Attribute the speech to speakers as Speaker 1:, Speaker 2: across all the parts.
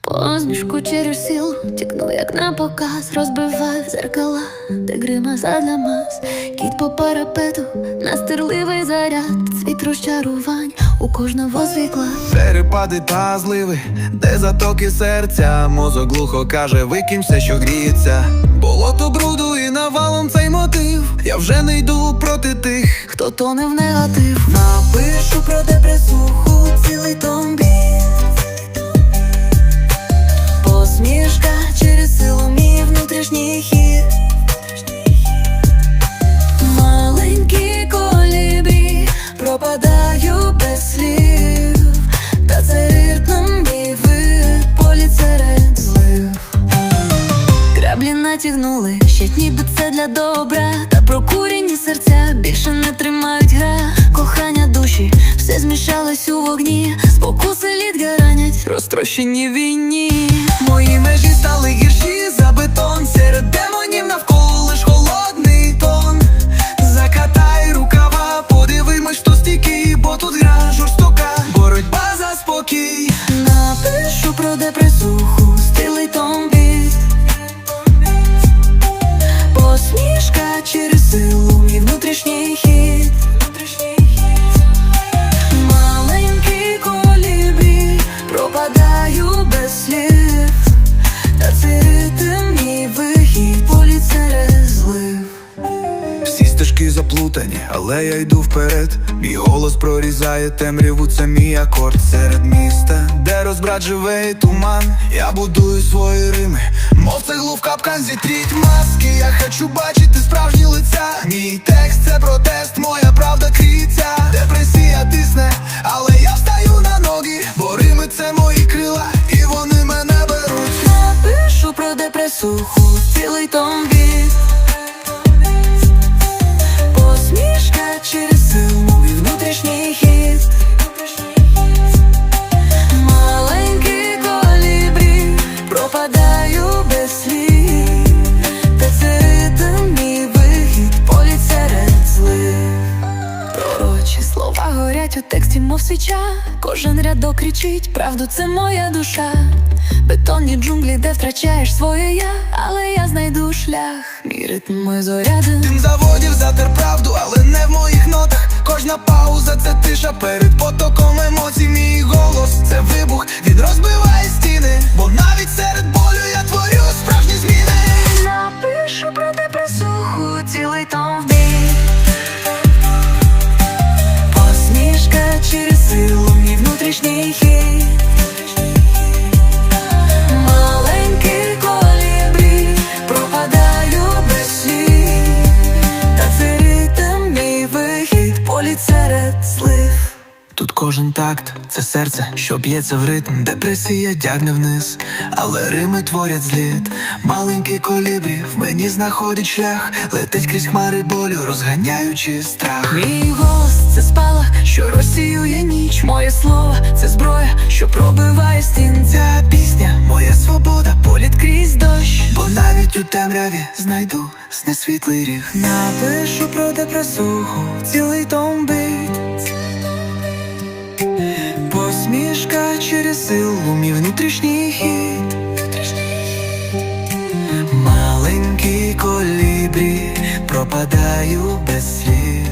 Speaker 1: Посмішку через силу тікну, як на показ, розбиваю зеркала, де грима задля мас, кіт по парапету, настирливий заряд, цвіт розчарувань у кожного свій клас.
Speaker 2: Перепади та зливи, де затоки серця, мозок глухо каже, викинь все, що гріється. Болото бруду і навалом цей мотив. Я вже не йду проти тих,
Speaker 1: Хто тоне в негатив, напишу про депресуху цілий том натягнули, ще ніби це для добра. Та прокурені серця більше не тримають гра. Кохання душі, все змішалось у вогні. Спокуси лід гаранять,
Speaker 2: розтрощені війні. Мої межі стали гірші за бетон. Серед демонів навколо лиш холодний тон. Закатай рукава, подивимось, хто стійкий, бо тут гра жорстока. Боротьба за спокій.
Speaker 1: напишу про депресуху,
Speaker 2: заплутані, але я йду вперед. Мій голос прорізає темряву, це мій акорд серед міста, де розбрат живе і туман. Я будую свої рими, мов цеглу в капкан зітріть маски. Я хочу бачити справжні лиця. Мій текст це протест, моя правда криється. Депресія тисне, але я встаю на ноги, бо рими це мої крила, і вони мене беруть.
Speaker 1: Напишу про депресуху, цілий том пропадаю без слів Та це ритм мій вихід, політ серед злив Пророчі слова горять у тексті, мов свіча. Кожен рядок кричить, правду це моя душа. Бетонні джунглі, де втрачаєш своє я, але я знайду шлях. Мій ритм мой зоряди.
Speaker 2: Тим заводів затер правду, але не в моїх нотах. Кожна пауза це тиша перед потоком емоцій. Мій голос це вибух,
Speaker 1: політ серед слив.
Speaker 2: Тут кожен такт це серце, що б'ється в ритм. Депресія тягне вниз, але рими творять зліт. Маленький колібрі в мені знаходить шлях, летить крізь хмари болю, розганяючи страх.
Speaker 1: Мій голос це спалах, що розсіює ніч. Моє слово це зброя, що пробиває стін.
Speaker 2: Ця пісня, моя свобода, навіть у темряві знайду снесвітлий ріг.
Speaker 1: Напишу про депресуху, цілий том бит.
Speaker 2: Посмішка через силу, мій внутрішній хід. Маленький колібрі, пропадаю без слів.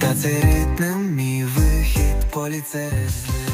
Speaker 2: Та цей ритм мій вихід, полі це злив.